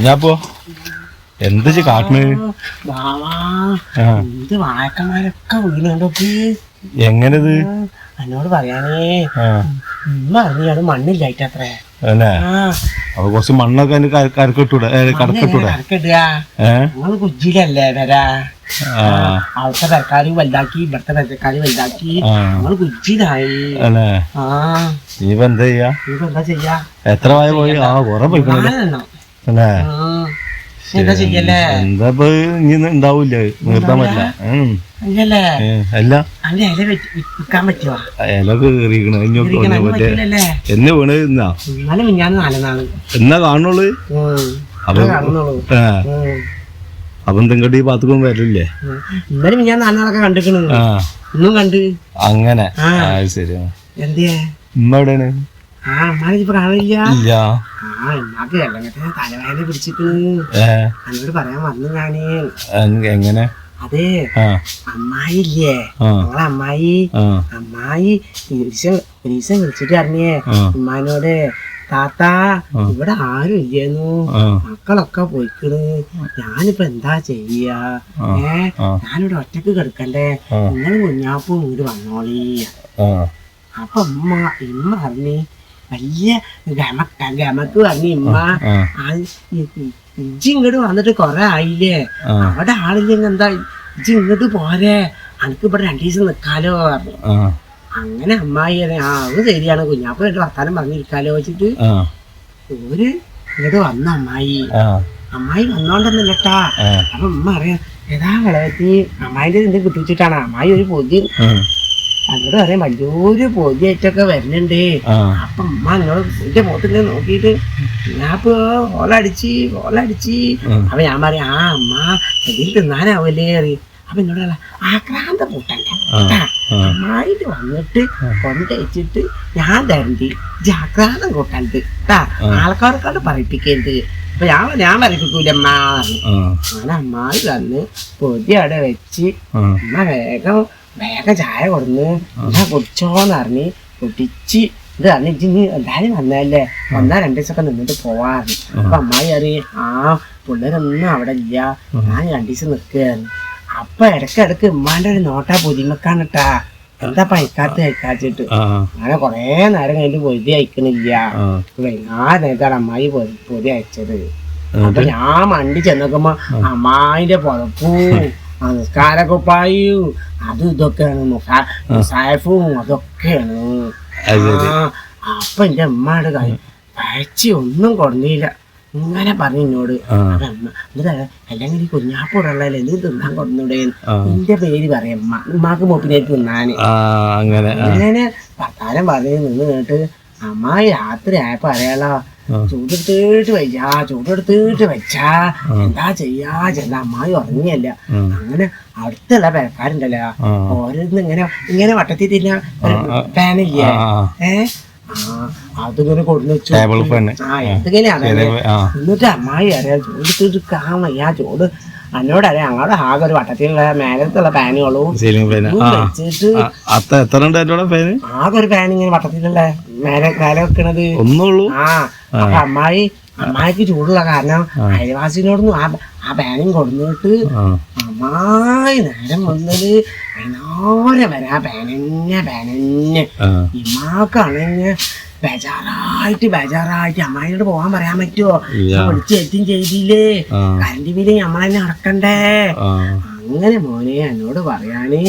ഞാപ്പോ എന്ത് കാട്ടണ്? എന്ത് വാഴക്കന്മാരൊക്കെ വീണുണ്ടോക്ക് എങ്ങനത്? എന്നോട് പറയാനേ. അറിഞ്ഞാണ് മണ്ണില്ലായിട്ടത്രേ. അപ്പൊ കുറച്ച് മണ്ണൊക്കെ അതിന് കര- കരക്കിട്ടൂടെ കടക്കിട്ടൂടെ? കറക്കിടുക ഏ? വരാ അവിടുത്തെ തരക്കാരി വലുതാക്കി ഇവിടുത്തെ തരക്കാരി വലുതാക്കി. നിങ്ങൾ നീ ഇപ്പൊ എന്താ ചെയ്യാ? എത്ര വായ പോയി? ആ കൊറേ പോയിക്കണല്ലേ നാലെണ്ണം. അല്ലേ. എന്താ ഇനി ഉണ്ടാവൂല. നിർത്താൻ പറ്റില്ല അല്ല. ഇല മറ്റേ പറ്റില്ലല്ലേ? എന്ന് വീണ് എന്നാ എന്നാ കാണുള്ളൂ. അപ്പൊ. അപ്പൊ എന്തെങ്കിലും ഈ പാത്തുക്കും വരില്ലേ ഇന്നലെ ഞാൻ നാലാളൊക്കെ കണ്ടിക്കണ്. ഇന്നും കണ്ട്. അങ്ങനെ. ശരിയാ എന്തേ ഉമ്മ എവിടെയാണ്? ആ അമ്മാനെ ഇപ്പൊ കാണില്ല എന്നാക്ക് എല്ലങ്ങത്തെ തലവേദന പിടിച്ചിട്ട്. എന്നോട് പറയാൻ വന്നു ഞാൻ. എങ്ങനെ? അതെ. അമ്മായി ഇല്ലേ ഞങ്ങളെ അമ്മായി. അമ്മായി ഒരീസം ഒരീസം വിളിച്ചിട്ട് അറിഞ്ഞേ ഉമ്മാനോട് താത്ത ഇവിടെ ആരും ഇല്ലേന്നു. മക്കളൊക്കെ പോയിക്കണ്. ഞാനിപ്പോ എന്താ ചെയ്യാ. ഏ. ഞാനിവിടെ ഒറ്റയ്ക്ക് കിടക്കണ്ടേ. നിങ്ങൾ കുഞ്ഞാപ്പും ഇങ്ങോട്ട് വന്നോളീ. അപ്പൊ ഉമ്മ ഇമ്മ പറഞ്ഞ് വലിയ ഗമക്ക ഗമക്ക് പറഞ്ഞു ഇമ്മ ഇജ്ജ് ഇങ്ങോട്ട് വന്നിട്ട് കൊറേ ആയില്ലേ? അവിടെ ആളില്ലെങ്കിൽ എന്താ? ഇജ്ജി ഇങ്ങോട്ട് പോരെ. അനക്ക് ഇവിടെ രണ്ടു ദിവസം നിക്കാലോ പറഞ്ഞു. അങ്ങനെ അമ്മായി ആ അത് ശരിയാണ്. കുഞ്ഞാപ്പായിട്ട് വർത്താനം പറഞ്ഞിരിക്കാലോ വെച്ചിട്ട്. ഓര് ഇങ്ങോട്ട് വന്ന അമ്മായി. അമ്മായി വന്നോണ്ടെന്നില്ലട്ടാ അപ്പൊ അമ്മ അറിയാം ഏതാ വളരെ അമ്മായിന്റെ എന്ത് കിട്ടിച്ചിട്ടാണ്. അമ്മായി ഒരു പൊതി അങ്ങോട്ട് പറയാം വലിയൊരു പൊതിയായിട്ടൊക്കെ വരുന്നുണ്ട്. അപ്പൊ അമ്മ എന്നോട് എന്റെ മുഖത്തിങ്ങനെ നോക്കിയിട്ട് ഞാൻ ഇപ്പൊ ഓലടിച്ച്. അപ്പൊ ഞാൻ പറയാം ആ അമ്മ ഇതിൽ തിന്നാനാവല്ലേ? അറി അപ്പൊ എന്നോട് ആക്രാന്ത പൂട്ടണ്ട. അമ്മായിട്ട് വന്നിട്ട് കൊണ്ടയച്ചിട്ട് ഞാൻ തരണ്ടി. ജാക്രാന്തം കൂട്ടണ്ട് കേട്ടാ. ആൾക്കാർക്കാട് പറയിപ്പിക്കരുത്. അപ്പൊ ഞാൻ ഞാൻ പറയിപ്പിക്കൂല അമ്മ പറഞ്ഞു. ആ. അങ്ങനെ അമ്മായി വന്ന് പൊതി അവിടെ വെച്ച് അമ്മ വേഗം വേഗം ചായ കൊടുന്ന് എന്നാ കുടിച്ചോന്ന് അറിഞ്ഞ് കുടിച്ച് ഇത് അറിഞ്ഞിട്ട് ഇജ്ജ് എന്തായാലും വന്നല്ലേ വന്നാ രണ്ടു ദിവസമൊക്കെ നിന്നിട്ട് പോവാറ് അപ്പൊ അമ്മായി അറി ആ പിള്ളേരൊന്നും അവിടെ ഇല്ല. ഞാൻ രണ്ടു ദിവസം നിൽക്കുകയായിരുന്നു അപ്പൊ ഇടയ്ക്ക് ഉമ്മാന്റെ ഒരു നോട്ടാ പുതിമക്കാണിട്ടാ എന്താ പൈക്കാത്ത അയക്കാച്ചിട്ട് ആ. അങ്ങനെ കൊറേ നേരം കഴിഞ്ഞിട്ട് പൊതി അയക്കണില്ല. ആ. നേരത്താണ് അമ്മായി പൊതി പൊതി അയച്ചത്. അപ്പൊ ഞാൻ മണ്ടി ചെന്നോക്കുമ്പോ അമ്മായിന്റെ പുതപ്പും ആ നിസ്കാരക്കുപ്പായും അതും ഇതൊക്കെയാണ് മുസാഫും അതൊക്കെയാണ്. അപ്പൊ എന്റെ അമ്മയുടെ കൈ പഴച്ചി ഒന്നും കൊടുന്നില്ല ഇങ്ങനെ പറഞ്ഞു എന്നോട്. എന്നിട്ട് അല്ലെങ്കിൽ ഈ കുഞ്ഞാപ്പൂടുള്ളല്ലേ നീ തിന്നാൻ കൊടുന്നൂടെ. എന്റെ പേര് പറയാം ഉമ്മാക്ക് മൂപ്പിനേക്ക് തിന്നാന്. അങ്ങനെ ഭർത്താനം അങ്ങനെ വർത്താനം പറഞ്ഞു നിന്ന് കേട്ട് അമ്മ രാത്രി ആയപ്പോ അറിയാലോ. ചൂടെടുത്തിട്ട് വെച്ചാ ചൂടെടുത്തിട്ട് വെച്ചാ. എന്താ ചെയ്യാ? ചെന്ന അമ്മായി ഉറങ്ങിയല്ല. അങ്ങനെ അടുത്തുള്ള പേക്കാരുണ്ടല്ലോ. ഓരോന്ന് ഇങ്ങനെ ഇങ്ങനെ വട്ടത്തി തിന്ന ഫാനില്ലേ? ഏ? അതിങ്ങനെ കൊടുന്നു വെച്ചു. ആ എന്തെങ്കിലും ആ. എന്നിട്ട് അമ്മായി അറിയാം ചൂടെടുത്തിട്ട് കാമയ്യാ ചൂട്. എന്നോട് അല്ല ഞങ്ങളുടെ ആകെ ഒരു വട്ടത്തിലുള്ള മേലത്തുള്ള ഫാനുകളും സീലിംഗ് ഫാൻ ആ. വെച്ചിട്ട് ആ, എത്ര ഉണ്ട് അതിന്റെ ഫാന് ആകെ ഒരു ഫാൻ ഇങ്ങനെ വട്ടത്തിലുള്ള മേലെ മേലെ വെക്കണത്. ഒന്നുള്ളൂ. ആ അപ്പൊ അമ്മായി അമ്മായിക്ക് ചൂടുള്ള കാരണം അയൽവാസിനോടൊന്നും ആ ആ ഫാനും കൊടുന്നിട്ട് അമ്മായി നേരം വന്നത് എന്നോരെ വരാ ആ. പാനന്നെ ഇമാക്കാണെങ്കിൽ ബേജാറായിട്ട് ബേജാറായിട്ട് അമ്മായിനോട് പോകാൻ പറയാൻ പറ്റുമോ. വിളിച്ച് എത്തും ചെയ്തില്ലേ? കരണ്ട് ബില്ല് നമ്മളെന്നെ അടക്കണ്ടേ? അങ്ങനെ മോനെ എന്നോട് പറയാന്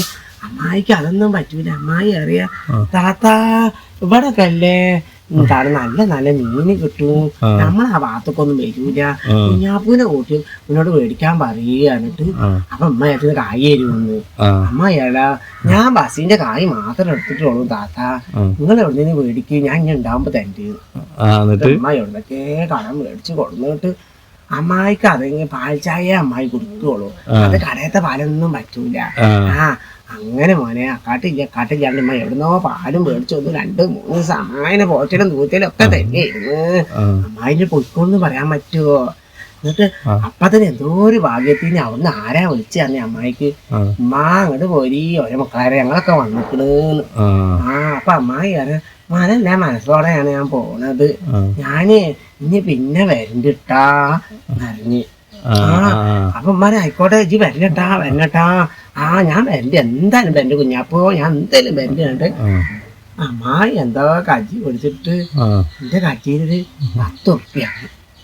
അമ്മായിക്ക് അതൊന്നും പറ്റൂല. അമ്മായി അറിയ താത്ത ഇവിടെ അല്ലേ? എന്താണ് നല്ല നല്ല മീന് കിട്ടും. നമ്മൾ ആ ഭാഗത്തൊക്കൊന്നും വരൂല. കുഞ്ഞാപ്പൂനെ കൂട്ടി എന്നോട് മേടിക്കാൻ പറയുകയാണിട്ട്. അപ്പൊ അമ്മ എടുത്ത് കായ് തരുമെന്ന്. അമ്മ ഏടാ ഞാൻ ബസിന്റെ കായ് മാത്രം എടുത്തിട്ടുള്ളൂ താത്ത. നിങ്ങൾ എവിടെ നിന്ന് മേടിക്കും ഞാൻ ഇങ്ങനെ ഉണ്ടാവുമ്പോ തന്റെ അമ്മ എവിടൊക്കെ കടം മേടിച്ച് കൊടുന്നിട്ട് അമ്മായിക്ക് അതെങ്കിൽ പാൽ ചായ അമ്മായി കൊടുക്കുള്ളൂ. അത് കടയത്തെ പാലൊന്നും പറ്റൂല. ആ അങ്ങനെ മോനെ കാട്ടില്ല കാട്ടില്ലാണ്ട് അമ്മ എവിടുന്നോ പാലും മേടിച്ചു ഒന്ന് രണ്ട് മൂന്ന് സമാന പോറ്റലും തൂറ്റലും ഒക്കെ തന്നെ. ആ. അമ്മായിന്റെ പൊയ്ക്കോന്ന് പറയാൻ പറ്റുമോ എന്നിട്ട് അപ്പത്തിന് എന്തോ ഒരു ഭാഗ്യത്തിന് അവിടുന്ന് ആരാ വിളിച്ചു തന്നെ അമ്മായിക്ക്? ആ. ഉമ്മ അങ്ങോട്ട് പോരി ഓരോ മക്കളാരെ ഞങ്ങളൊക്കെ വന്നിക്കണ് ആ. ആ അപ്പൊ അമ്മായി അറിയാം മനല്ല മനസ്സോടെയാണ് ഞാൻ പോണത്. ഞാൻ ഇനി പിന്നെ വരണ്ടിട്ടാ പറഞ്ഞ് ആ, ആ, അപ്പൊ ഉമ്മാനെ ആയിക്കോട്ടെ ഇജ്ജ് വരണ്ടട്ടാ വരണട്ടാ ആ ഞാൻ വരണ്ട് എന്തായാലും വരണ്ട് കുഞ്ഞാപ്പോ ഞാൻ എന്തായാലും ആ, അമ്മായി എന്താ കജി കൊടുത്തിട്ട് എന്റെ കജ്ജിയിലൊരു പത്ത് ഉറുപ്പ്യ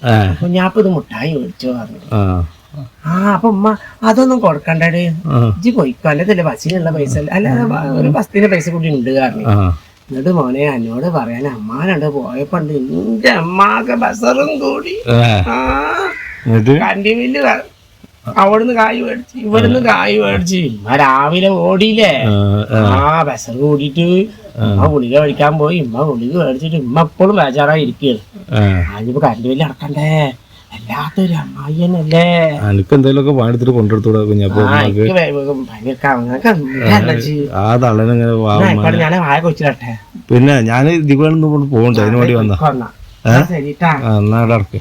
ആ, കുഞ്ഞാപ്പ് ഇത് മുട്ടായി മേടിച്ചു പറഞ്ഞു. ആ, അപ്പൊ ഉമ്മ അതൊന്നും കൊടുക്കണ്ടേ ഇജ്ജി പോയിക്കോ. അല്ലതല്ലേ ബസ്സിനുള്ള പൈസ അല്ല? ഒരു ബസ്സിന്റെ പൈസ കൂടി ഉണ്ട് കാരണം. എന്നിട്ട് മോനെ എന്നോട് പറയാൻ അമ്മാനോട് പോയപ്പണ്ട് എന്റെ അമ്മാക്ക് ബസറും കൂടി. കണ്ടിമില്ല ആ. എന്നിട്ട്? കണ്ടി ബില്ല് ക- അവിടുന്ന് കായ് മേടിച്ച് ഇവിടുന്ന് കായ് മേടിച്ച്. ഇമ്മ രാവിലെ ഓടിയില്ലേ? ആ, ബസർ കൂടിയിട്ട് ഇമ്മ ഗുളിക മേടിക്കാൻ പോയി. ഇമ്മ ഗുളിക മേടിച്ചിട്ട് ഇമ്മ എപ്പോഴും ബേജാറായി ഇരിക്കുകയാണ്. അതിപ്പോ കറണ്ട് ബില്ല് അടക്കണ്ടേ? വല്ലാത്തൊരു അമ്മായി തന്നെയല്ലേ അനക്ക് എന്തെങ്കിലുമൊക്കെ പാടെടുത്തിട്ട് കൊണ്ടെടുത്തൂടാ കുഞ്ഞപ്പോ ആ എനിക്ക് തള്ളനെങ്ങനെ ഞാൻ വായ കൊച്ചിരട്ടെ പിന്നെ ഞാൻ ദിവസം പോകണ്ട അതിനുവേണ്ടി വന്നാ എന്നാ അടക്ക്.